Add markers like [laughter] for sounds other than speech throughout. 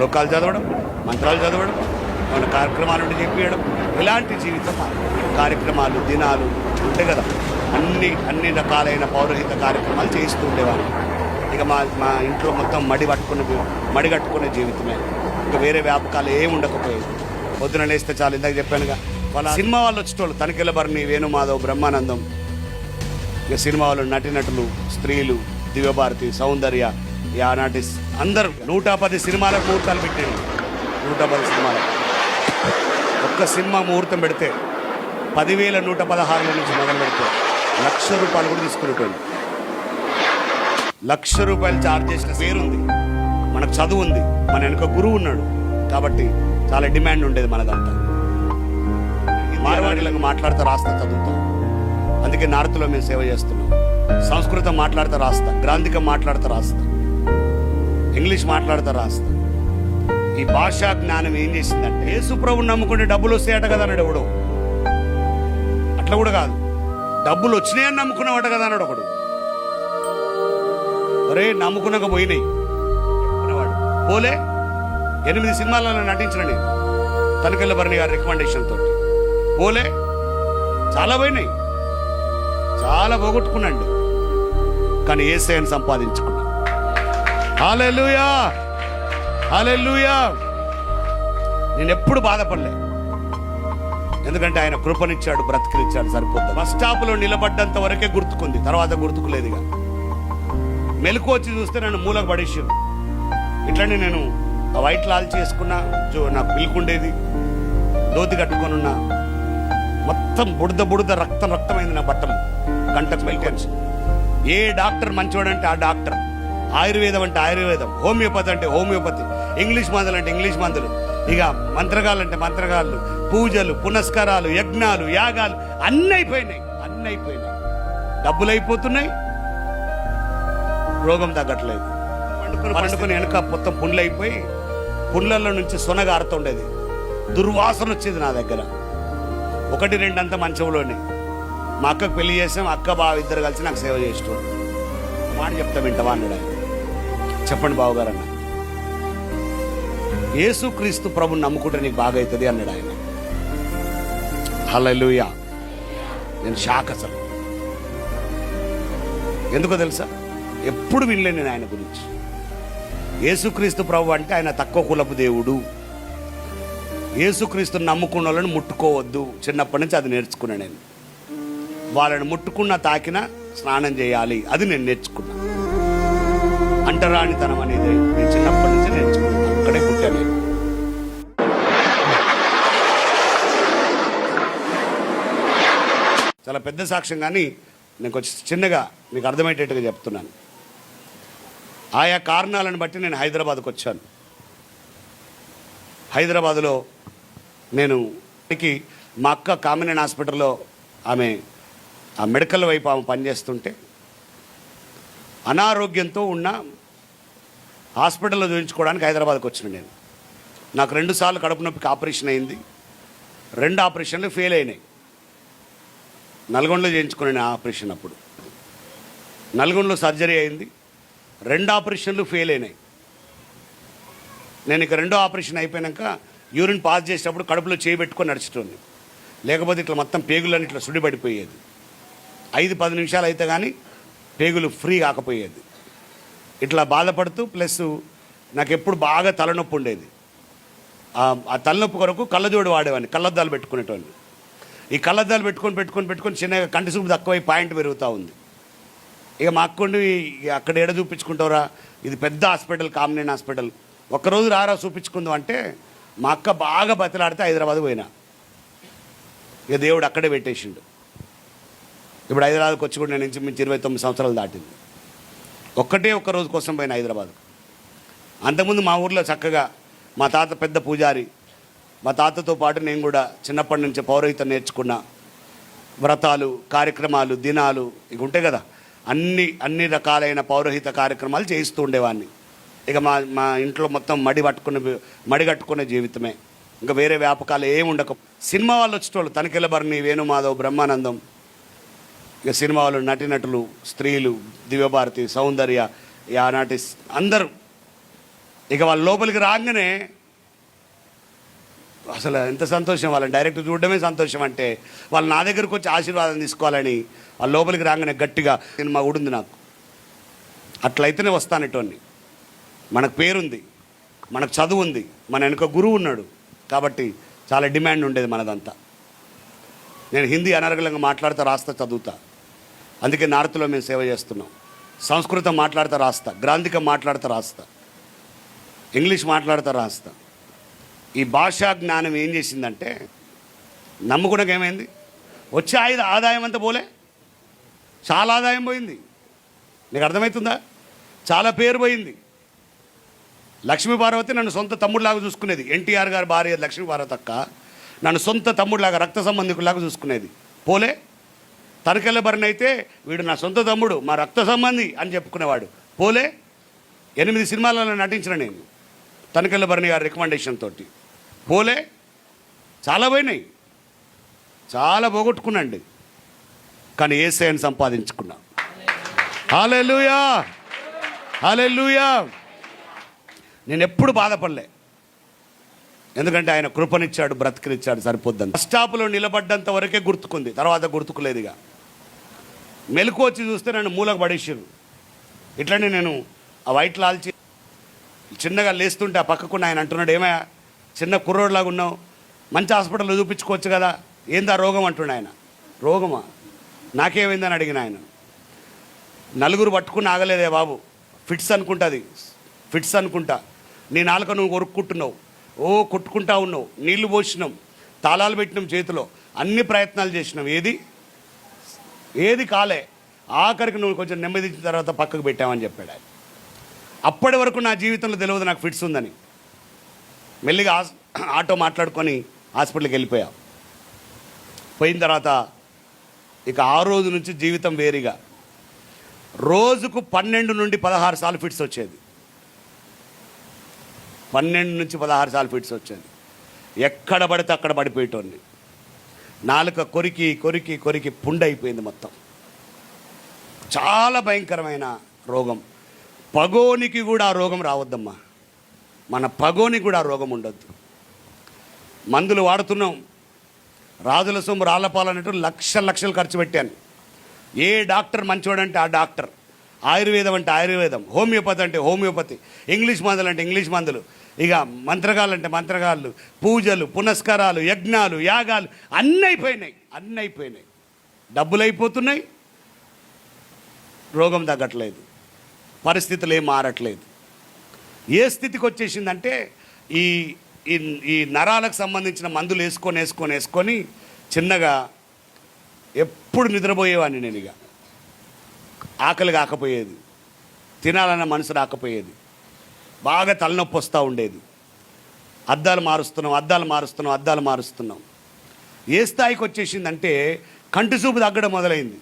శ్లోకాలు చదవడం మంత్రాలు చదవడం మన కార్యక్రమాలు ఉండి చెప్పియడం ఇలాంటి జీవితం కార్యక్రమాలు దినాలు ఉంటాయి కదా. అన్ని అన్ని రకాలైన పౌరహిత కార్యక్రమాలు చేయిస్తూ ఉండేవాళ్ళు. ఇక మా మా ఇంట్లో మొత్తం మడి పట్టుకున్న మడి కట్టుకునే జీవితమే. ఇక వేరే వ్యాపకాలు ఏమి ఉండకపోయేది పొద్దున లేస్తే చాలు ఇందాక చెప్పానుగా. వాళ్ళ సినిమా వాళ్ళు వచ్చేటోళ్ళు తనికెళ్ళ భరణి వేణుమాధవ్ బ్రహ్మానందం. ఇక సినిమాలో నటినటులు స్త్రీలు దివ్యభారతి సౌందర్య ఆనాటి అందరు అందరూ నూట పది సినిమాలకు ముహూర్తాలు పెట్టాను నూట పది సినిమాలకు ఒక్క సినిమా ముహూర్తం పెడితే పదివేల నూట పదహారుల నుంచి మొదలు పెడితే లక్ష రూపాయలు కూడా తీసుకునేటోళ్ళు. లక్ష రూపాయలు చార్జ్ చేసిన పేరుంది. మనకు చదువు ఉంది. మన వెనుక గురువు ఉన్నాడు. కాబట్టి చాలా డిమాండ్ ఉండేది మనదంతా మార్వాడీలకు మాట్లాడుతూ రాస్తా చదువుతాం. అందుకే నార్త్లో మేము సేవ చేస్తున్నాం. సంస్కృతం మాట్లాడుతూ రాస్తా. గ్రాంధికం మాట్లాడుతూ రాస్తా. ఇంగ్లీష్ మాట్లాడతా రాస్తా. ఈ భాషా జ్ఞానం ఏం చేసిందంటే యేసుప్రభు నమ్ముకుంటే డబ్బులు వస్తాయట కదా అన్నాడు ఎవడు. అట్లా కూడా కాదు. డబ్బులు వచ్చినాయని నమ్ముకున్నావట కదా అన్నాడు ఒకడు. ఒరే నమ్ముకున్నాక పోయినాయి. అన్నవాడు పోలే. ఎనిమిది సినిమాలలో నటించిన నేను తనకెళ్ళ భరణి గారి రికమెండేషన్ తోటి. పోలే. చాలా పోయినాయి. చాలా పోగొట్టుకున్నాండి. కానీ ఏసైని సంపాదించుకున్నా హాలెలుయా హాలెలుయా నేను ఎప్పుడు బాధపడలే. ఎందుకంటే ఆయన కృపనిచ్చాడు బ్రతికినిచ్చాడు సరిపోద్ది బస్ స్టాప్లో నిలబడ్డంత వరకే గుర్తుకుంది. తర్వాత గుర్తుకులేదుగా మెలకు వచ్చి చూస్తే నన్ను మూలకు పడేసారు ఇట్లనే నేను ఆ వైట్ లాల్ చేసుకున్నా జో నాకు పిలుకుండేది దోతి కట్టుకొని ఉన్నా. మొత్తం బుడద బుడద రక్తం రక్తమైంది నా బట్టలు గంటకు మెల్కొచ్చి ఏ డాక్టర్ మంచివాడంటే ఆ డాక్టర్. ఆయుర్వేదం అంటే ఆయుర్వేదం హోమియోపతి అంటే హోమియోపతి ఇంగ్లీష్ మందులు అంటే ఇంగ్లీష్ మందులు. ఇక మంత్రగాళ్ళు అంటే మంత్రగాళ్ళు పూజలు పునస్కారాలు యజ్ఞాలు యాగాలు అన్నీ అయిపోయినాయి అన్నీ అయిపోయినాయి. డబ్బులు అయిపోతున్నాయి. రోగం తగ్గట్లేదు. పండుకొని పండుకొని వెనక మొత్తం పుండ్లు అయిపోయి పుండ్లలో నుంచి సొనగారుతుండేది దుర్వాసన వచ్చేది నా దగ్గర. ఒకటి రెండు అంత మంచంలోనే. మా అక్కకు పెళ్ళి చేసాం అక్క బావ ఇద్దరు కలిసి నాకు సేవ చేసేటోడు మాట చెప్తా వింటవా అన్నాడు చెప్పండి బావగారు అన్న యేసుక్రీస్తు ప్రభుని నమ్ముకుంటే నీకు బాగా అవుతుంది అన్నాడు ఆయన. హలలుయా నేను షాక్ అసలు. ఎందుకో తెలుసా? ఎప్పుడు వినలే నేను ఆయన గురించి. యేసుక్రీస్తు ప్రభు అంటే ఆయన తక్కువ కులపు దేవుడు. యేసుక్రీస్తుని నమ్ముకున్న వాళ్ళని ముట్టుకోవద్దు. చిన్నప్పటి నుంచి అది నేర్చుకున్నాను నేను. వాళ్ళని ముట్టుకున్న తాకిన స్నానం చేయాలి. అది నేను నేర్చుకున్నాను అంటరానితనం అనేది నేను చిన్నప్పటి నుంచి నేర్చుకున్నా అక్కడే పుట్టాను. నేను చాలా పెద్ద సాక్ష్యం కానీ నేను కొంచెం చిన్నగా మీకు అర్థమయ్యేటట్టుగా చెప్తున్నాను. ఆయా కారణాలను బట్టి నేను హైదరాబాద్కు వచ్చాను. హైదరాబాదులో నేను కి మా అక్క కామినేని హాస్పిటల్లో ఆమె ఆ మెడికల్ వైపు ఆమె పనిచేస్తుంటే అనారోగ్యంతో ఉన్న హాస్పిటల్లో చూపించుకోవడానికి హైదరాబాద్కి వచ్చిన నేను. నాకు రెండుసార్లు కడుపు నొప్పికి ఆపరేషన్ అయింది. రెండు ఆపరేషన్లు ఫెయిల్ అయినాయి. నల్గొండలో చేయించుకున్నాను ఆపరేషన్ అప్పుడు. నల్గొండలో సర్జరీ అయింది. రెండు ఆపరేషన్లు ఫెయిల్ అయినాయి. నేను ఇక రెండో ఆపరేషన్ అయిపోయాక యూరిన్ పాస్ చేసేటప్పుడు కడుపులో చేయి పెట్టుకొని లేకపోతే ఇట్లా మొత్తం పేగులన్నీ ఇట్లా సుడిపడిపోయేది. ఐదు పది నిమిషాలు అయితే కానీ పేగులు ఫ్రీ కాకపోయేది. ఇట్లా బాధపడుతూ ప్లస్ నాకు ఎప్పుడు బాగా తలనొప్పి ఉండేది. ఆ- తలనొప్పి కొరకు కళ్ళజోడు వాడేవాడిని కళ్ళద్దాలు పెట్టుకునేటోని ఈ కళ్ళద్దాలు పెట్టుకొని పెట్టుకొని పెట్టుకొని చిన్నగా కంటి చూపు తక్కువై పాయింట్ పెరుగుతూ ఉంది. ఇక మా అక్కండి అక్కడ ఏడ చూపించుకుంటారా ఇది పెద్ద హాస్పిటల్ కామినేని హాస్పిటల్. ఒక్కరోజు రారా చూపించుకుందాం అంటే మా అక్క బాగా బతిలాడితే హైదరాబాద్ పోయినా. ఇక దేవుడు అక్కడే పెట్టేసిండు. ఇప్పుడు హైదరాబాద్కి వచ్చి కూడా నేను ఇంచుమించు ఇరవై తొమ్మిది సంవత్సరాలు దాటింది. ఒక్కటే ఒక్క రోజు కోసం పోయిన హైదరాబాద్. అంతకుముందు మా ఊర్లో చక్కగా మా తాత పెద్ద పూజారి మా తాతతో పాటు నేను కూడా చిన్నప్పటి నుంచి పౌరహితం నేర్చుకున్న వ్రతాలు కార్యక్రమాలు దినాలు ఇక ఉంటాయి కదా. అన్ని అన్ని రకాలైన పౌరహిత కార్యక్రమాలు చేయిస్తూ ఉండేవాడిని. ఇక మా మా ఇంట్లో మొత్తం మడి పట్టుకునే మడి కట్టుకునే జీవితమే. ఇంకా వేరే వ్యాపకాలు ఏమి ఉండక సినిమా వాళ్ళు వచ్చేటోళ్ళు తనిఖీల భరణి వేణుమాధవ్ బ్రహ్మానందం ఇక సినిమాలో నటినటులు స్త్రీలు దివ్యభారతి సౌందర్య ఆనాటి అందరూ. ఇక వాళ్ళ లోపలికి రాగానే అసలు ఎంత సంతోషం వాళ్ళని డైరెక్ట్ చూడడమే సంతోషం అంటే వాళ్ళు నా దగ్గరకు వచ్చి ఆశీర్వాదం తీసుకోవాలని వాళ్ళ లోపలికి రాగానే గట్టిగా సినిమా ఊడింది నాకు. అట్లయితేనే వస్తానటోని మనకు పేరుంది మనకు చదువు ఉంది మన వెనుక గురువు ఉన్నాడు కాబట్టి చాలా డిమాండ్ ఉండేది మనదంతా. నేను హిందీ అనర్గలంగా మాట్లాడుతూ రాస్తా చదువుతా. అందుకే నార్త్లో మేము సేవ చేస్తున్నాం. సంస్కృతం మాట్లాడుతూ రాస్తా గ్రాంధికం మాట్లాడుతూ రాస్తా ఇంగ్లీష్ మాట్లాడతా రాస్తా. ఈ భాషా జ్ఞానం ఏం చేసిందంటే నమ్ముకున్నాక ఏమైంది? వచ్చే ఆయుధ ఆదాయం అంతా పోలే. చాలా ఆదాయం పోయింది. నీకు అర్థమవుతుందా? చాలా పేరు పోయింది. లక్ష్మీపార్వతి నన్ను సొంత తమ్ముడిలాగా చూసుకునేది. ఎన్టీఆర్ గారి భార్య లక్ష్మీపార్వతి అక్క నన్ను సొంత తమ్ముడిలాగా రక్త సంబంధికులాగా చూసుకునేది. పోలే. తనకెళ్ళ అయితే వీడు నా సొంత తమ్ముడు మా రక్త సంబంధి అని చెప్పుకునేవాడు. పోలే ఎనిమిది సినిమాలలో నటించిన నేను తనకెళ్ళబరిని గారి రికమెండేషన్ తోటి. పోలే చాలా పోయినాయి. చాలా పోగొట్టుకున్నాండి. కానీ ఏసైని సంపాదించుకున్నా. హాలెలుయా హాలెలుయా నేను ఎప్పుడు బాధపడలే. ఎందుకంటే ఆయన కృపనిచ్చాడు బ్రతికినిచ్చాడు సరిపోద్దని బస్ స్టాప్లో నిలబడ్డంత వరకే గుర్తుకుంది. తర్వాత గుర్తుకులేదుగా. మెలకు వచ్చి చూస్తే నన్ను మూలకు పడేసారు ఇట్లనే నేను ఆ వైట్ లాల్చి చిన్నగా లేస్తుంటే ఆ పక్కకున్న ఆయన అంటున్నాడు ఏమయ్యా చిన్న కుర్రోడ్లాగా ఉన్నావు మంచి హాస్పిటల్లో చూపించుకోవచ్చు కదా ఏందా రోగం? అంటుండే ఆయన. రోగమా? నాకేమైందని? అడిగిన ఆయన. నలుగురు పట్టుకుని ఆగలేదే బాబు ఫిట్స్ అనుకుంటుంది ఫిట్స్ అనుకుంటా. నీ నాలుక నువ్వు కొరుక్కుంటున్నావు ఓ కొట్టుకుంటా ఉన్నావు నీళ్ళు పోసినాం తాళాలు పెట్టినాం చేతిలో అన్ని ప్రయత్నాలు చేసినాం. ఏది? ఏది కాలే. ఆఖరికి నువ్వు కొంచెం నెమ్మదించిన తర్వాత పక్కకు పెట్టామని చెప్పాడు ఆయన. అప్పటి వరకు నా జీవితంలో తెలియదు నాకు ఫిట్స్ ఉందని. మెల్లిగా హాస్- ఆటో మాట్లాడుకొని హాస్పిటల్కి వెళ్ళిపోయా. పోయిన తర్వాత ఇక ఆ రోజు నుంచి జీవితం వేరుగా. రోజుకు పన్నెండు నుండి పదహారు సార్లు ఫిట్స్ వచ్చేది. పన్నెండు నుంచి పదహారు సార్లు ఫిట్స్ వచ్చేది. ఎక్కడ పడితే అక్కడ పడిపోయేటోని నాలుక కొరికి కొరికి కొరికి పుండైపోయింది మొత్తం. చాలా భయంకరమైన రోగం. పగోనికి కూడా ఆ రోగం రావద్దమ్మా. మన పగోనికి కూడా ఆ రోగం ఉండొద్దు. మందులు వాడుతున్నాం. రాజుల సొమ్ము రాళ్ళపాలన్నట్టు లక్ష లక్షలు ఖర్చు పెట్టాను. ఏ డాక్టర్ మంచివాడంటే ఆ డాక్టర్. ఆయుర్వేదం అంటే ఆయుర్వేదం హోమియోపతి అంటే హోమియోపతి ఇంగ్లీష్ మందులు అంటే ఇంగ్లీష్ మందులు ఇక మంత్రగాళ్ళు అంటే మంత్రగాళ్ళు పూజలు పునస్కారాలు యజ్ఞాలు యాగాలు అన్నీ అయిపోయినాయి అన్నీ అయిపోయినాయి. డబ్బులు అయిపోతున్నాయి రోగం తగ్గట్లేదు పరిస్థితులు ఏం మారట్లేదు. ఏ స్థితికి వచ్చేసిందంటే ఈ ఈ ఈ నరాలకు సంబంధించిన మందులు వేసుకొని వేసుకొని వేసుకొని చిన్నగా ఎప్పుడు నిద్రపోయేవాడిని నేను ఇక. ఆకలి కాకపోయేది తినాలన్న మనసు రాకపోయేది. బాగా తలనొప్పి వస్తూ ఉండేది. అద్దాలు మారుస్తున్నాం అద్దాలు మారుస్తున్నాం అద్దాలు మారుస్తున్నాం. ఏ స్థాయికి వచ్చేసిందంటే కంటి చూపు తగ్గడం మొదలైంది.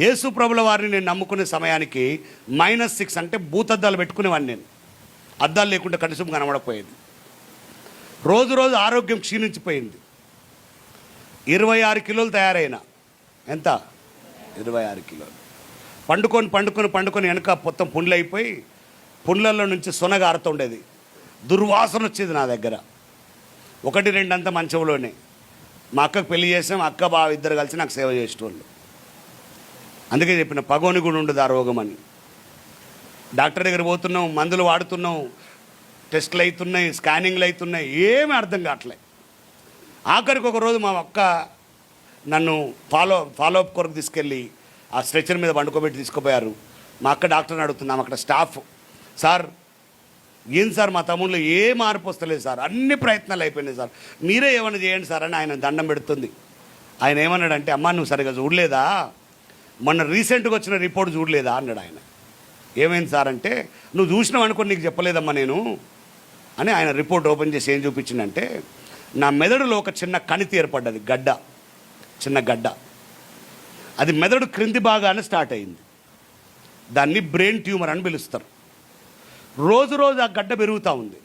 యేసు ప్రభుల వారిని నేను నమ్ముకునే సమయానికి మైనస్ సిక్స్ అంటే భూతద్దాలు పెట్టుకునేవాడిని నేను. అద్దాలు లేకుండా కంటి చూపు కనబడకపోయేది. రోజు రోజు ఆరోగ్యం క్షీణించిపోయింది. ఇరవై ఆరు కిలోలు తయారైన. ఎంత? ఇరవై ఆరు కిలోలు. పండుకొని పండుకొని పండుకొని వెనక మొత్తం పుండ్లైపోయి పుండ్లలో నుంచి సొనగ ఆరుతుండేది దుర్వాసన వచ్చేది నా దగ్గర. ఒకటి రెండు అంత మంచంలోనే మా అక్కకు పెళ్ళి చేసాం అక్క బావ ఇద్దరు కలిసి నాకు సేవ చేసేటోళ్ళు. అందుకే చెప్పిన పగోని కూడా ఉండదు ఆ రోగం అని. డాక్టర్ దగ్గర పోతున్నాం మందులు వాడుతున్నాం టెస్టులు అవుతున్నాయి స్కానింగ్లు అవుతున్నాయి ఏమీ అర్థం కావట్లే. ఆఖరికి ఒకరోజు మా అక్క నన్ను ఫాలో ఫాలో అప్ కొరకు తీసుకెళ్ళి ఆ స్ట్రెచర్ మీద పండుకోబెట్టి తీసుకుపోయారు. మా అక్క డాక్టర్ని అడుగుతున్నాం అక్కడ స్టాఫ్ సార్ ఏం సార్ మా తమ్ముళ్ళు ఏ మార్పు వస్తలేదు సార్? అన్ని ప్రయత్నాలు అయిపోయినాయి సార్. మీరే ఏమైనా చేయండి సార్ అని ఆయన దండం పెడుతుంది. ఆయన ఏమన్నాడంటే అమ్మా నువ్వు సరిగా చూడలేదా? మొన్న రీసెంట్గా వచ్చిన రిపోర్ట్ చూడలేదా? అన్నాడు ఆయన. ఏమైంది సార్ అంటే నువ్వు చూసినావు అనుకో నీకు చెప్పలేదమ్మా నేను అని ఆయన రిపోర్ట్ ఓపెన్ చేసి ఏం చూపించిందంటే నా మెదడులో ఒక చిన్న కణితి ఏర్పడ్డది గడ్డ. చిన్న గడ్డ. అది మెదడు క్రింది భాగాన స్టార్ట్ అయింది. దాన్ని బ్రెయిన్ ట్యూమర్ అని పిలుస్తారు. రోజు రోజు ఆ గడ్డ పెరుగుతూ ఉంది.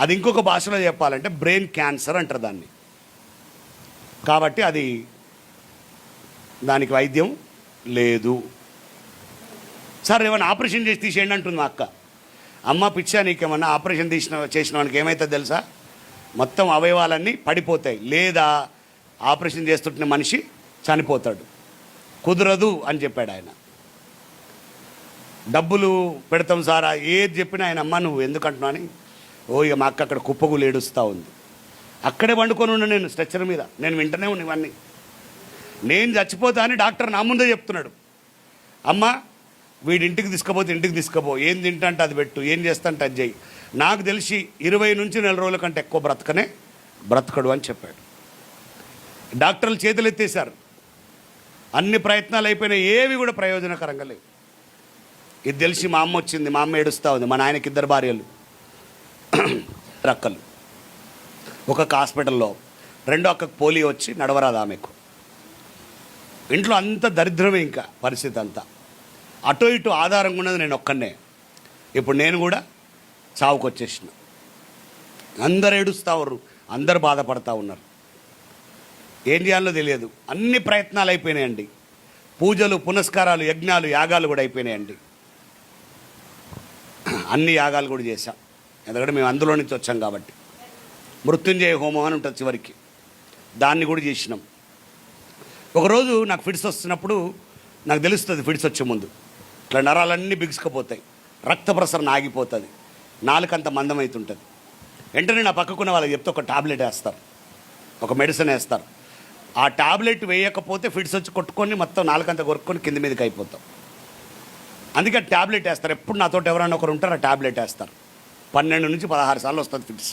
అది ఇంకొక భాషలో చెప్పాలంటే బ్రెయిన్ క్యాన్సర్ అంటారు దాన్ని. కాబట్టి అది దానికి వైద్యం లేదు. సార్ ఏమైనా ఆపరేషన్ చేసి తీసేయండి అంటుంది మా అక్క. అమ్మ పిచ్చా నీకేమన్నా ఆపరేషన్ తీసిన చేసిన వానికి ఏమవుతుందో తెలుసా? మొత్తం అవయవాలన్నీ పడిపోతాయి. లేదా ఆపరేషన్ చేస్తుంటే మనిషి చనిపోతాడు. కుదరదు అని చెప్పాడు ఆయన. డబ్బులు పెడతాం సారా ఏది చెప్పినా ఆయన అమ్మ నువ్వు ఎందుకంటున్నావు? అని ఓ ఇక మా అక్క అక్కడ కుప్పగులు ఏడుస్తూ ఉంది. అక్కడే వండుకొని ఉన్నా నేను స్ట్రెచ్చర్ మీద. నేను వింటనే ఉన్నా ఇవన్నీ. నేను చచ్చిపోతా అని డాక్టర్ నా ముందే చెప్తున్నాడు. అమ్మ వీడి ఇంటికి తీసుకుపోతే ఇంటికి తీసుకుపో. ఏం తింటంటే అది పెట్టు ఏం చేస్తంటే అది చెయ్యి. నాకు తెలిసి ఇరవై నుంచి నెల రోజుల కంటే ఎక్కువ బ్రతకనే బ్రతకడు అని చెప్పాడు. డాక్టర్లు చేతులు ఎత్తేశారు అన్ని ప్రయత్నాలు అయిపోయినాయి ఏవి కూడా ప్రయోజనకరంగా లేవు. ఇది తెలిసి మా అమ్మ వచ్చింది మా అమ్మ ఏడుస్తూ ఉంది మా నాయనకి ఇద్దరు భార్యలు. [clears throat] రక్కలు. ఒక్కొక్క హాస్పిటల్లో రెండో అక్కకు పోలియో వచ్చి నడవరాదు ఆమెకు. ఇంట్లో అంత దరిద్రమే ఇంకా పరిస్థితి అంతా. అటు ఇటు ఆధారంగా ఉన్నది నేను ఒక్కనే ఇప్పుడు నేను కూడా చావుకు వచ్చేసిన అందరు ఏడుస్తూ ఉన్నారు అందరు బాధపడతా ఉన్నారు. ఏం చేయాలో తెలియదు. అన్ని ప్రయత్నాలు అయిపోయినాయండి. పూజలు పునస్కారాలు యజ్ఞాలు యాగాలు కూడా అయిపోయినాయండి. అన్ని యాగాలు కూడా చేశాం. ఎందుకంటే మేము అందులో నుంచి వచ్చాం కాబట్టి. మృత్యుంజయ హోమం అని ఉంటుంది చివరికి. దాన్ని కూడా చేసినాం. ఒకరోజు నాకు ఫిడ్స్ వస్తున్నప్పుడు నాకు తెలుస్తుంది ఫిడ్స్ వచ్చే ముందు. ఇట్లా నరాలన్నీ బిగుసుకుపోతాయి. రక్త ప్రసరణ ఆగిపోతుంది. నాలుకంత మందం అవుతుంటుంది వెంటనే నా పక్కకున్న వాళ్ళకి చెప్తే ఒక టాబ్లెట్ వేస్తారు. ఒక మెడిసిన్ వేస్తారు. ఆ టాబ్లెట్ వేయకపోతే ఫిడ్స్ వచ్చి కొట్టుకొని మొత్తం నాలుకంత కొరుక్కొని కింద మీదకి అయిపోతాం. అందుకే ట్యాబ్లెట్ వేస్తారు. ఎప్పుడు నాతో ఎవరైనా ఒకరు ఉంటారు ఆ టాబ్లెట్ వేస్తారు. పన్నెండు నుంచి పదహారు సార్లు వస్తుంది ఫిట్స్.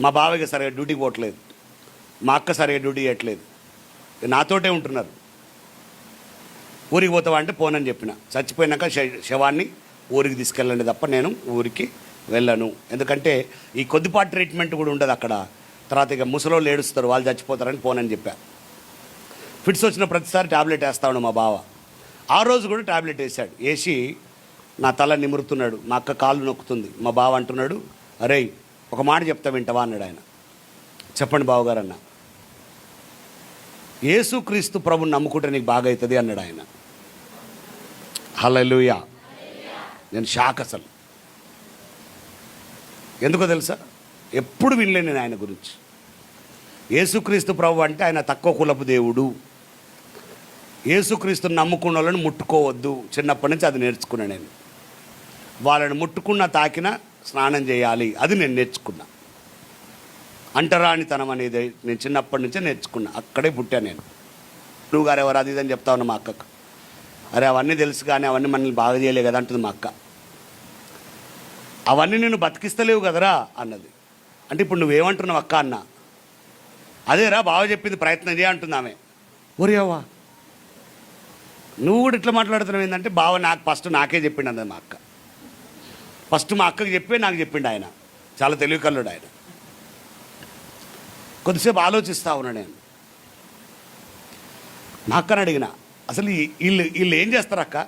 మా బావకి సరిగా డ్యూటీకి పోవట్లేదు. మా అక్క సరిగా డ్యూటీ చేయట్లేదు. నాతోటే ఉంటున్నారు. ఊరికి పోతావా అంటే పోనని చెప్పిన. చచ్చిపోయినాక శవాన్ని ఊరికి తీసుకెళ్ళండి తప్ప నేను ఊరికి వెళ్ళను. ఎందుకంటే ఈ కొద్దిపాటి ట్రీట్మెంట్ కూడా ఉండదు అక్కడ. తర్వాత ఇక ముసలోళ్ళు ఏడుస్తారు వాళ్ళు చచ్చిపోతారని పోనని చెప్పా. ఫిట్స్ వచ్చిన ప్రతిసారి ట్యాబ్లెట్ వేస్తాడు మా బావ. ఆ రోజు కూడా టాబ్లెట్ వేసాడు వేసి నా తల నిమురుతున్నాడు. మా అక్క కాళ్ళు నొక్కుతుంది. మా బావ అంటున్నాడు అరే ఒక మాట చెప్తా వింటవా? అన్నాడు ఆయన. చెప్పండి బావగారు అన్న యేసుక్రీస్తు ప్రభుని నమ్ముకుంటే నీకు బాగా అవుతుంది అన్నాడు ఆయన. హలలుయా నేను షాక్ అసలు. ఎందుకో తెలుసా? ఎప్పుడు వినలే నేను ఆయన గురించి. యేసుక్రీస్తు ప్రభు అంటే ఆయన తక్కువ కులపు దేవుడు. యేసుక్రీస్తుని నమ్ముకున్న వాళ్ళని ముట్టుకోవద్దు. చిన్నప్పటి నుంచి అది నేర్చుకున్నా నేను. వాళ్ళని ముట్టుకున్న తాకిన స్నానం చేయాలి. అది నేను నేర్చుకున్నా. అంటరానితనం అనేది నేను చిన్నప్పటి నుంచే నేర్చుకున్నా. అక్కడే పుట్టా నేను. నువ్వు గారు ఎవరు? అది ఇది అని చెప్తా ఉన్నా మా అక్కకు. అరే అవన్నీ తెలుసు కానీ అవన్నీ మనల్ని బాగా చేయలే కదా అంటుంది మా అక్క. అవన్నీ నేను బతికిస్తలేవు కదరా అన్నది. అంటే ఇప్పుడు నువ్వేమంటున్నావు అక్క అన్న? అదేరా బావ చెప్పింది ప్రయత్నం చేయ అంటుంది ఆమె. ఒరేవా నువ్వు కూడా ఇట్లా మాట్లాడుతున్నావు ఏంటంటే బావ నాకు ఫస్ట్ నాకే చెప్పిండు అన్నది మా అక్క. ఫస్ట్ మా అక్కకి చెప్పే నాకు చెప్పిండు ఆయన. చాలా తెలివి కల్లుడు ఆయన. కొద్దిసేపు ఆలోచిస్తా ఉన్నా నేను. మా అక్కని అడిగిన అసలు వీళ్ళు వీళ్ళు ఏం చేస్తారు అక్క?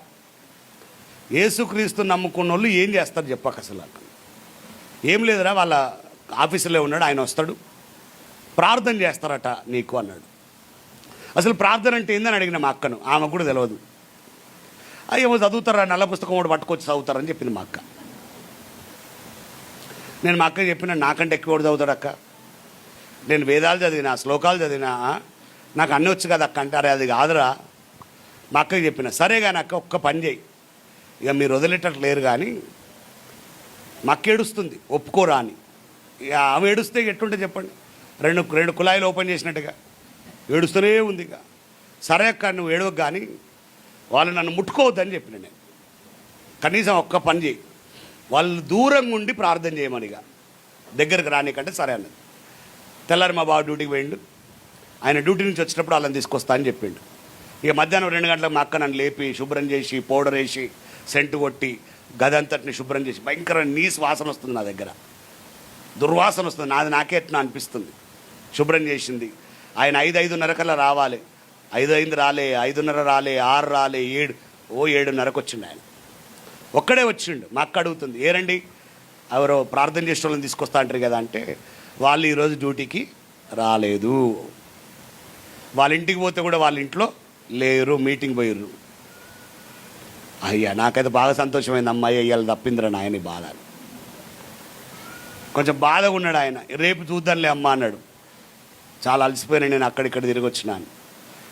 ఏసుక్రీస్తు నమ్ముకున్న వాళ్ళు ఏం చేస్తారు చెప్పక అసలు అక్క. ఏం లేదురా వాళ్ళ ఆఫీసులో ఉన్నాడు ఆయన వస్తాడు. ప్రార్థన చేస్తారట నీకు అన్నాడు. అసలు ప్రార్థన అంటే ఏందని అడిగిన మా అక్కను. ఆమె కూడా తెలియదు అయ్యేమో చదువుతారా నల్ల పుస్తకం కూడా పట్టుకొచ్చి చదువుతారని చెప్పింది మా అక్క. నేను మా అక్క చెప్పిన నాకంటే ఎక్కువ చదువుతాడు అక్క? నేను వేదాలు చదివినా శ్లోకాలు చదివినా నాకు అన్నీ వచ్చు కదా అక్క అంటే అరే అది కాదురా. మా అక్కకి చెప్పిన సరే కానీ అక్క ఒక్క పని చేయి. ఇక మీరు వదిలేటట్టు లేరు కానీ మా అక్క ఏడుస్తుంది ఒప్పుకోరా అని. ఇక ఆమె ఏడుస్తే ఎట్టుంటే చెప్పండి? రెండు రెండు కుళాయిలు ఓపెన్ చేసినట్టుగా. ఏడుస్తూనే ఉంది ఇక. సరే అక్క నువ్వు ఏడవకు కానీ వాళ్ళు నన్ను ముట్టుకోవద్దని చెప్పిన నేను. కనీసం ఒక్క పని చేయి. వాళ్ళు దూరంగా ఉండి ప్రార్థన చేయమనిగా దగ్గరకు రానికంటే సరే అన్నది. తెల్లారి మా బాబు డ్యూటీకి పోయిండు. ఆయన డ్యూటీ నుంచి వచ్చినప్పుడు వాళ్ళని తీసుకొస్తా అని చెప్పిండు. ఇక మధ్యాహ్నం రెండు గంటలకు మా అక్క నన్ను లేపి శుభ్రం చేసి పౌడర్ వేసి సెంటు కొట్టి గదంతటిని శుభ్రం చేసి భయంకర నీస్ వాసన వస్తుంది నా దగ్గర. దుర్వాసన వస్తుంది. నాది నాకే ఎట్లా అనిపిస్తుంది. శుభ్రం చేసింది. ఆయన ఐదు ఐదున్నర కల్లా రావాలి. ఐదు ఐదు రాలే ఐదున్నర రాలే ఆరు రాలే ఏడు ఓ ఏడున్నరకు వచ్చిండు ఆయన. ఒక్కడే వచ్చిండు. మా అక్క అడుగుతుంది ఏరండి ఎవరో ప్రార్థన చేసిన వాళ్ళని తీసుకొస్తా అంటారు కదా అంటే వాళ్ళు ఈరోజు డ్యూటీకి రాలేదు. వాళ్ళ ఇంటికి పోతే కూడా వాళ్ళ ఇంట్లో లేరు మీటింగ్ పోయిర్రు. అయ్యా నాకైతే బాగా సంతోషమైంది. అమ్మాయి ఇవాళ తప్పిందిరా నాయని బాధ కొంచెం బాధగా ఉన్నాడు ఆయన. రేపు చూద్దాంలే అమ్మ అన్నాడు. చాలా అలసిపోయినా నేను అక్కడిక్కడ తిరిగి వచ్చినాను.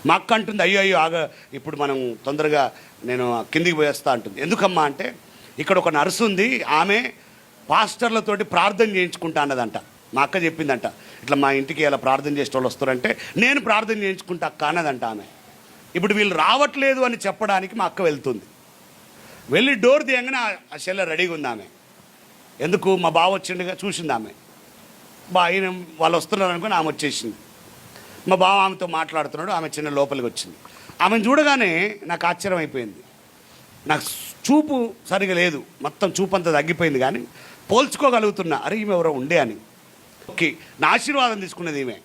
మా అక్క అంటుంది అయ్యో అయ్యో ఆగ ఇప్పుడు మనం తొందరగా నేను కిందికి పోయేస్తా అంటుంది. ఎందుకమ్మా అంటే ఇక్కడ ఒక నర్సు ఉంది ఆమె పాస్టర్లతోటి ప్రార్థన చేయించుకుంటా అన్నదంట. మా అక్క చెప్పిందంట ఇట్లా మా ఇంటికి ఇలా ప్రార్థన చేసే వాళ్ళు వస్తారంటే నేను ప్రార్థన చేయించుకుంటా అక్క అన్నదంట ఆమె. ఇప్పుడు వీళ్ళు రావట్లేదు అని చెప్పడానికి మా అక్క వెళ్తుంది. వెళ్ళి డోర్ తీయంగానే ఆ- ఆ చెల్లె రెడీగా ఉంది ఆమె. ఎందుకు? మా బావ వచ్చిండగా చూసింది ఆమె. బా ఆయన వాళ్ళు వస్తున్నారు అనుకుని ఆమె వచ్చేసింది. మా బావ ఆమెతో మాట్లాడుతున్నాడు ఆమె చిన్న లోపలికి వచ్చింది. ఆమెను చూడగానే నాకు ఆశ్చర్యం అయిపోయింది. నాకు చూపు సరిగా లేదు మొత్తం చూపు అంతా తగ్గిపోయింది కానీ పోల్చుకోగలుగుతున్నా అరే ఈమె ఎవరో ఉండే అని. ఓకే నా ఆశీర్వాదం తీసుకున్నది ఈమె.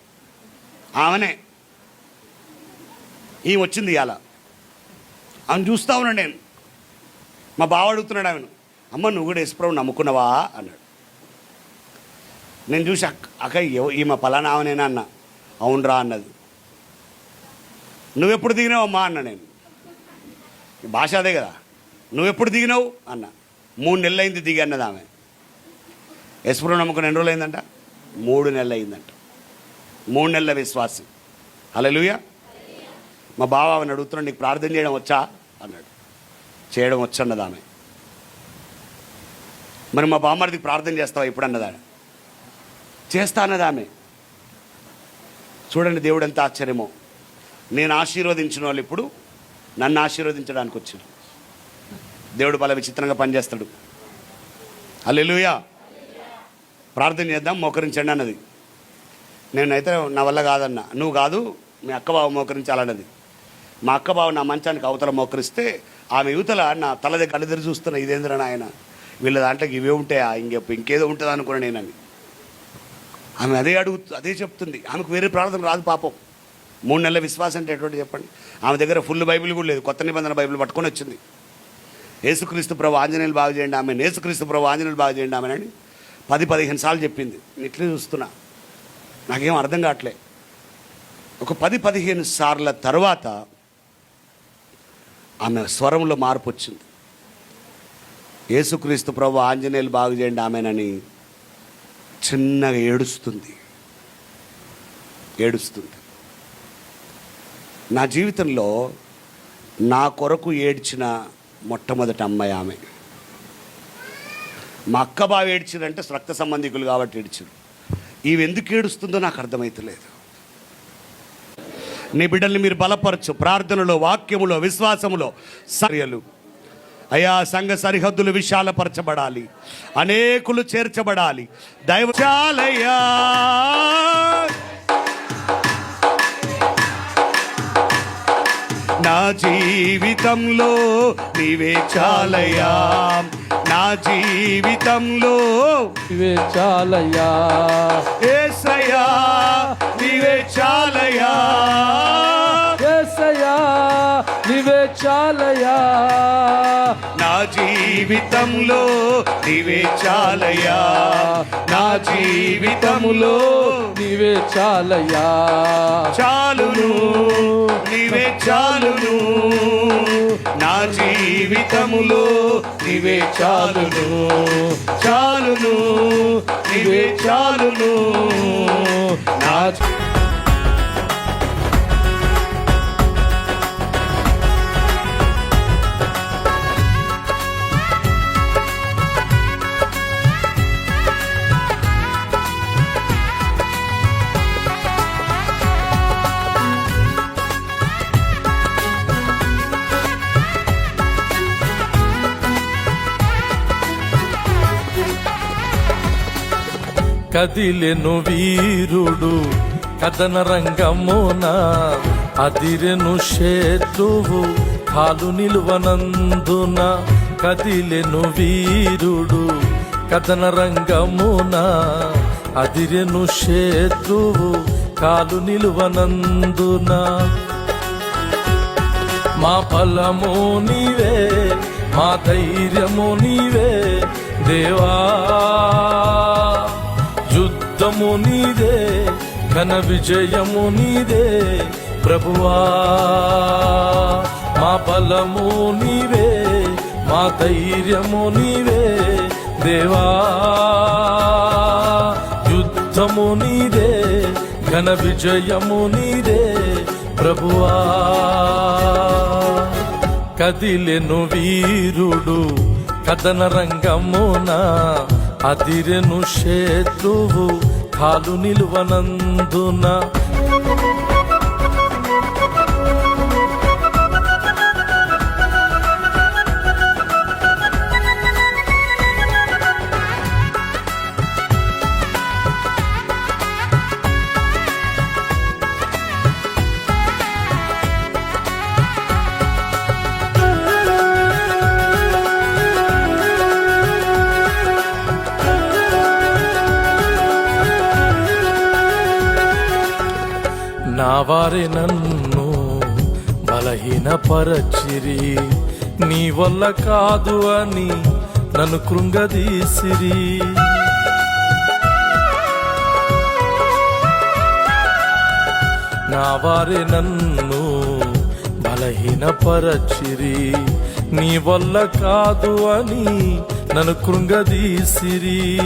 ఆమెనే. ఈమె వచ్చింది ఇలా ఆమెను చూస్తా ఉన్నాడు నేను. మా బావ అడుగుతున్నాడు ఆమెను అమ్మ నువ్వు కూడా ఎస్ప్రవ్ నమ్ముకున్నావా? అన్నాడు. నేను చూసి అక్క అక్క ఈమె పలానా ఆమెనేనా అన్న అవునరా అన్నది. నువ్వెప్పుడు దిగినావు అమ్మా అన్న నేను. భాష అదే కదా. నువ్వెప్పుడు దిగినావు అన్న. మూడు నెలలు అయింది దిగి అన్నది ఆమె. యశ్వరం నమ్మకం ఎన్ని రోజులు అయిందంట మూడు నెలలు అయిందంట మూడు నెలల విశ్వాసం. హల్లెలూయా. మా బావ ఆమెను అడుగుతున్నాడు నీకు ప్రార్థన చేయడం వచ్చా? అన్నాడు. చేయడం వచ్చన్నది ఆమె. మరి మా బామ్మడికి ప్రార్థన చేస్తావా ఇప్పుడు అన్నదాడు చేస్తా అన్నది ఆమె. చూడండి దేవుడు ఎంత ఆశ్చర్యమో. నేను ఆశీర్వదించిన వాళ్ళు ఇప్పుడు నన్ను ఆశీర్వదించడానికి వచ్చారు. దేవుడు బల విచిత్రంగా పనిచేస్తాడు. అల్లెలుయా ప్రార్థన చేద్దాం మోకరించండి అన్నది. నేనైతే నా వల్ల కాదన్న. నువ్వు కాదు మీ అక్క బావ మోకరించాలన్నది. మా అక్క బావ నా మంచానికి అవతల మోకరిస్తే ఆమె యువతల నా తల దగ్గర కళ్ళెదిరి చూస్తున్నా ఇదేంద్ర నాయన? వీళ్ళ దాంట్లోకి ఇవే ఉంటాయా ఇంకే ఇంకేదో ఉంటుంది అనుకున్నా నేనని. ఆమె అదే అడుగు అదే చెప్తుంది. ఆమెకు వేరే ప్రార్థన రాదు పాపం. మూడు నెలల విశ్వాసం అంటే ఎటువంటి చెప్పండి. ఆమె దగ్గర ఫుల్ బైబిల్ కూడా లేదు. కొత్త నిబంధన బైబిల్ పట్టుకొని వచ్చింది. యేసుక్రీస్తు ప్రభు ఆంజనేయులు బాగు చేయండి ఆమె. యేసుక్రీస్తు ప్రభు ఆంజనేయులు బాగు చేయండి ఆమె అని పది పదిహేను సార్లు చెప్పింది. ఇట్లే చూస్తున్నా. నాకేం అర్థం కావట్లే. ఒక పది పదిహేను సార్ల తర్వాత ఆమె స్వరంలో మార్పు వచ్చింది. యేసుక్రీస్తు ప్రభు ఆంజనేయులు బాగు చేయండి ఆమెనని చిన్నగా ఏడుస్తుంది. ఏడుస్తుంది. నా జీవితంలో నా కొరకు ఏడ్చిన మొట్టమొదటి అమ్మాయి ఆమె. మా అక్క బావ ఏడ్చిందంటే రక్త సంబంధికులు కాబట్టి ఏడ్చారు ఇవి ఎందుకు ఏడుస్తుందో నాకు అర్థమైతలేదు. నీ బిడ్డల్ని మీరు బలపరచు. ప్రార్థనలో వాక్యములో విశ్వాసములో సర్యలు అయా సంఘ సరిహద్దులు విశాలపరచబడాలి. అనేకులు చేర్చబడాలి. దైవశాలయ్యా. నా జీవితంలో నీవే చాలయ్యా. నా జీవితంలో ఇవే చాలయ్యా. ఏసయ్యా నీవే చాలయ్యా. ఏసయ్యా నీవే చాలయా? నా జీవితంలో నీవే చాలయా? నా జీవితంలో నీవే చాలయా? చాలును నీవే చాలును. నా జీవితములో నీవే చాలును. చాలును నీవే చాలును. నా కదిలెను వీరుడు కథన రంగమున అదిరెను శత్రువు కాలు నిలువనందున కదిలెను వీరుడు కథన రంగమున అదిరెను శత్రువు కాలు నిలువనందున. మా ఫలము నీవే మా ధైర్యము నీవే దేవా. యుద్ధము నీదే ఘన విజయము నీదే ప్రభువా. మా బలము నీవే మా ధైర్యము నీవే దేవా. యుద్ధము నీదే ఘన విజయము నీదే ప్రభువా. కదిలెను వీరుడు కథన రంగమున అదిరెను శత్రువు. కాలు నిలువనందున వారి నన్ను బలహీనపరచిరి. నీ వల్ల కాదు అని నన్ను కృంగదీసిరి. నా వారి నన్ను బలహీనపరచిరి. నీ వల్ల కాదు అని నన్ను కృంగదీసిరి.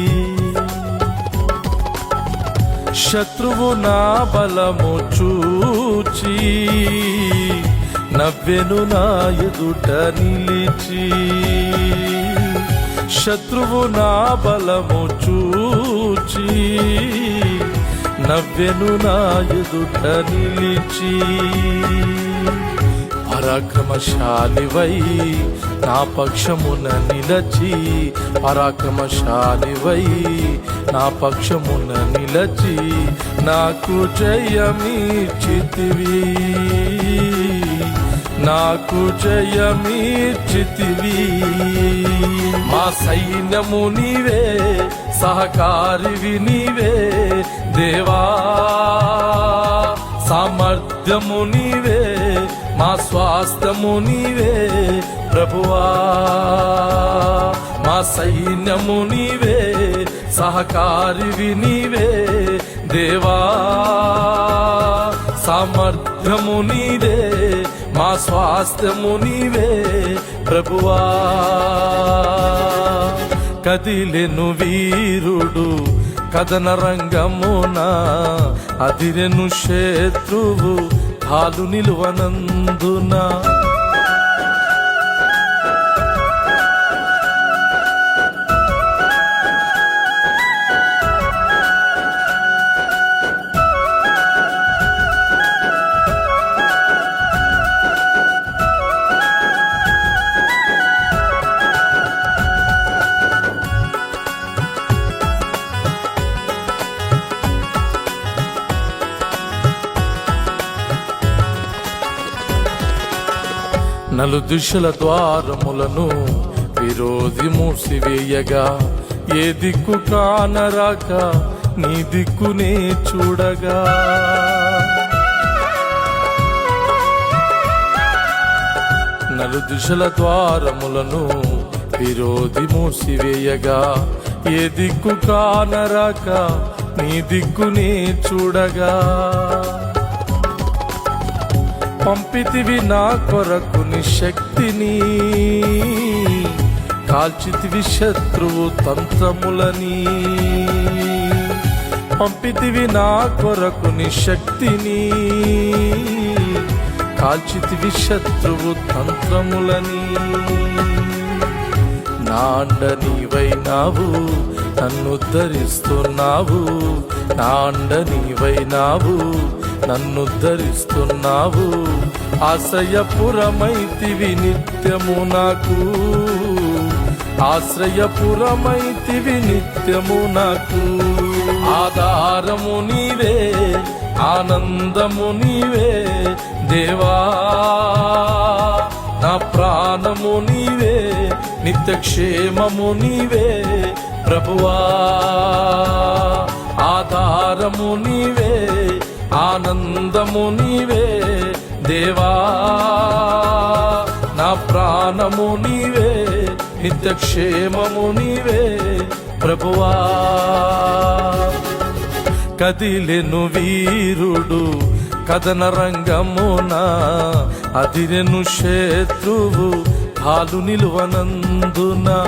శత్రువు నా బలము చూ చూచి నవ్వెను నా ఎదుట నిలిచి. శత్రువు నా బలము చూచి నవ్వెను నా ఎదుట నిలిచి. పరాక్రమశాలివై నా పక్షమున నిలచి పరాక్రమశాలివై నా పక్షమున నిలచి నాకు జయమీచితివి నాకు జయమీచితివి మా సైన్యము నీవే సహకారివి నీవే దేవా. సామర్థ్యము నీవే మా స్వాస్థ్యము నీవే ప్రభువా. మా సైన్యము నీవే సహకారివి నీవే దేవా. సామర్థ్యము నీదే మా స్వాస్థ్యము నీవే ప్రభువా. కదిలెను వీరుడు కథన రంగమున అదిరెను శత్రువు కాలు నిలువనందునా. నలు దిశల ద్వారములను విరోధి మూసివేయగా. ఏ దిక్కు కానరాక నీ దిక్కునే చూడగా. నలు దిశల ద్వారములను విరోధి మూసివేయగా. ఏ దిక్కు కానరాక నీ దిక్కునే చూడగా. పంపితివి నా కొరకు నీ శక్తిని. కాల్చితివి శత్రువు తంత్రములని. పంపితివి నా కొరకు నీ శక్తిని. కాల్చితివి శత్రువు తంత్రములని. నా నీవైనావు నన్ను ధరిస్తున్నావు నా నీవైనావు నన్ను ధరిస్తున్నావు. ఆశ్రయపురమైతివి నిత్యము నాకు. ఆశ్రయపురమైతివి నిత్యము నాకు. ఆధారము నీవే ఆనందము నీవే. దేవా నా ప్రాణము నీవే నిత్యక్షేమము నీవే. ప్రభువా ఆధారము నీవే. ఆనందము నీవే దేవా. నా ప్రాణము నీవే నిత్యక్షేమము నీవే ప్రభువా. కదిలెను వీరుడు కథన రంగమున అదిరెను శత్రువు కాలు నిలువనందునా.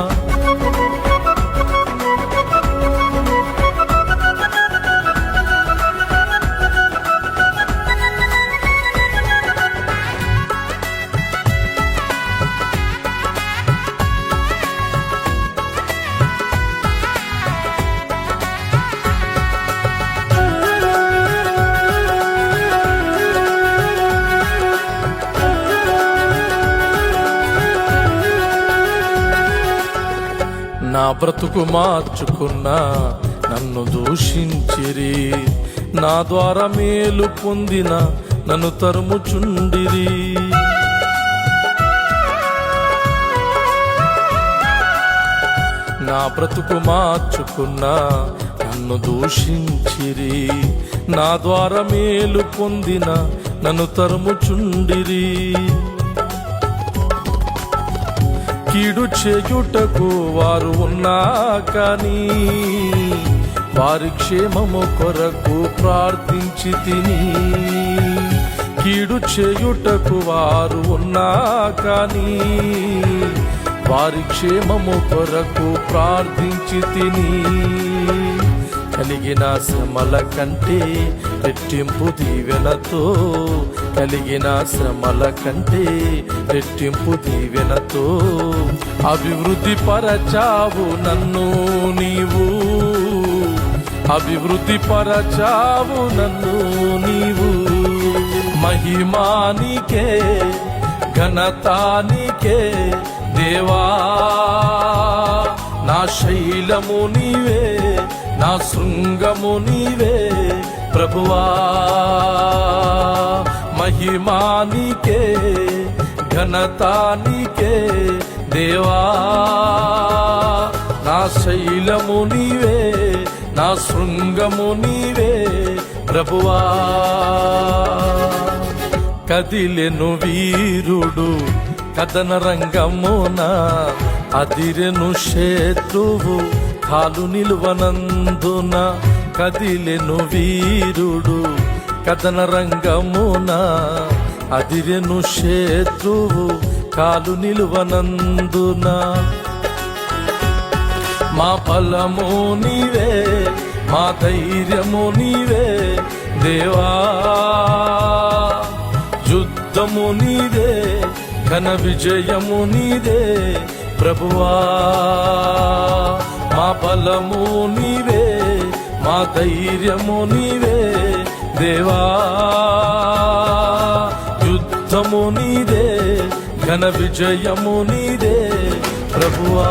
బ్రతుకు మార్చుకున్నా నన్ను దూషించిరి. నా ద్వారా మేలు పొందిన నన్ను తరుముచుండిరి. నా బ్రతుకు మార్చుకున్నా నన్ను దూషించిరి. నా ద్వారా మేలు పొందిన నన్ను తరుముచుండిరి. కీడు చేయుటకు వారు ఉన్నా కానీ వారి క్షేమము కొరకు ప్రార్థించి తిని కీడు చేయుటకు వారు ఉన్నా కానీ వారి క్షేమము కొరకు ప్రార్థించి తిని కలిగిన శ్రమల కంటే రెట్టింపు దీవెనతో కలిగిన శ్రమల కంటే రెట్టింపు దీవెనతో అభివృద్ధి పరచావు నన్ను నీవు. అభివృద్ధి పరచావు నన్ను నీవు. మహిమానికే ఘనతానికే దేవా. నా శైలము నీవే నా శృంగము నీవే ప్రభువా మహిమానికే ఘనతానికే దేవా నా శైలము నీవే నా శృంగము నీవే ప్రభువా. కదిలెను వీరుడు కథన రంగమున అదిరెను శత్రువు కాలు నిలువనందున కదిలెను వీరుడు కథన రంగమున అదిరెను శత్రువు కాలు నిలువనందున. మా ఫలము నీవే మా ధైర్యము నీవే దేవా. యుద్ధము నీదే ఘన విజయము నీదే ప్రభువా. మా బలము నీవే ధైర్యము నీవే దేవా. యుద్ధము నీదే ఘన విజయము నీదే ప్రభువా.